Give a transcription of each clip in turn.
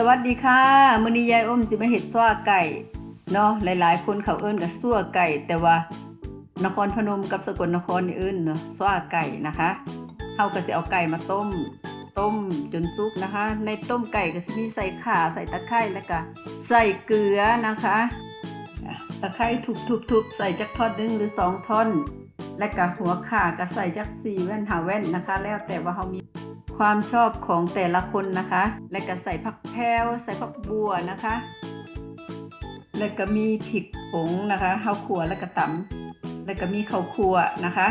สวัสดีค่ะมื้อนี้ยายอ้มสิมาเฮ็ดซ้อไก่เนาะหลายๆ คนเขาเอิ้นกับซั่วไก่ แต่ว่านครพนมกับสกลนครนี่เอิ้นเนาะซ้อไก่นะคะเฮาก็สิเอาไก่มาต้ม ต้มจนสุกนะคะ ในต้มไก่ก็สิมีใส่ข่าใส่ตะไคร้แล้วก็ใส่เกลือนะคะตะไคร้ทุบๆๆใส่จักทอนหนึงหรือสองท่อน และก็หัวข่าก็ใส่จักสี่แว่นหาแว่นนะคะ แล้วแต่ว่าเฮามี ความชอบของแต่ละคนนะคะ และก็ใส่ผักแพรวใส่ผักบัวนะคะ แล้วก็มีพริกผงนะคะข้าวคั่วแล้วก็ตำแล้วก็มีข้าวคั่วนะคะ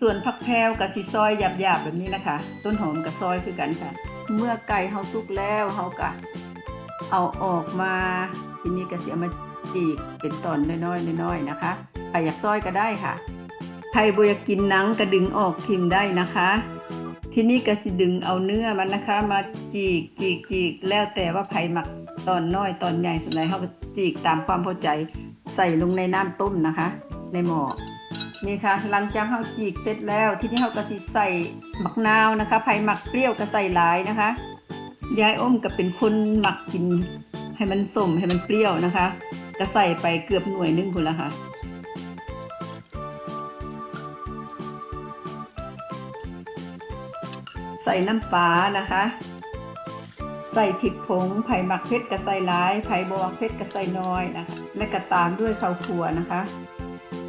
ส่วนผักแพรวกับสีซอยหยาบๆแบบนี้นะคะ ต้นหอมกับซอยคือกันค่ะ เมื่อไก่เฮาสุกแล้วเฮาก็เอาออกมาทีนี้ก็เสียมาจีกเป็นตอนน้อยๆน้อยๆนะคะใครอยากซอยก็ได้ค่ะใครบอยากกินหนังก็ดึงออกทิมได้นะคะ ทีนี้ก็สิดึงเอาเนื้อมันนะคะ มาจีกจีกจีกแล้วแต่ว่าไผ่หมักตอนน้อยตอนใหญ่สมัยเขาก็จีกตามความพอใจใส่ลงในน้ำต้มนะคะ ในหม้อนี่ค่ะหลังจากเขาจีกเสร็จแล้ว ทีนี้เขาก็สิใส่หมักนาวนะคะไผ่หมักเปรี้ยวก็ใส่หลายนะคะยายอ้มก็เป็นคนหมักกินให้มันสมให้มันเปรี้ยวนะคะก็ใส่ไปเกือบหน่วยหนึงคุณละค่ะ ใส่น้ำปลานะคะ ใส่พริกผงไผ่หมักเพชรกับใส่หลายไผ่บวกเพชรกับใส่น้อยนะคะ และก็ตามด้วยข้าวคั่วนะคะ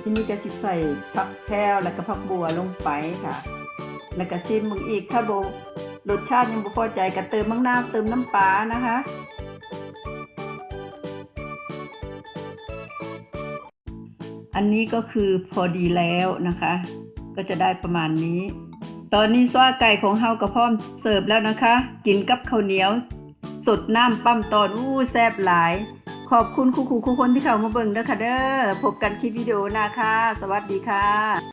ที่นี่จะสิใส่ผักแพรวและก็ผักบัวลงไปค่ะ แล้วก็ชิมมึงอีกถ้าโบรสชาติยังบ่พอใจก็เติมมะนาวเติมน้ำปลานะคะอันนี้ก็คือพอดีแล้วนะคะ ก็จะได้ประมาณนี้ ตอนนี้ซ้าไก่ของเฮาก็พร้อมเสิร์ฟแล้วนะคะ กินกับข้าวเหนียว สดน้ำปั้มตอนอู้แซ่บหลาย ขอบคุณครูๆทุกคนที่เข้ามาเบิ่งเด้อค่ะเด้อพบกันคลิปวิดีโอหน้าค่ะ สวัสดีค่ะ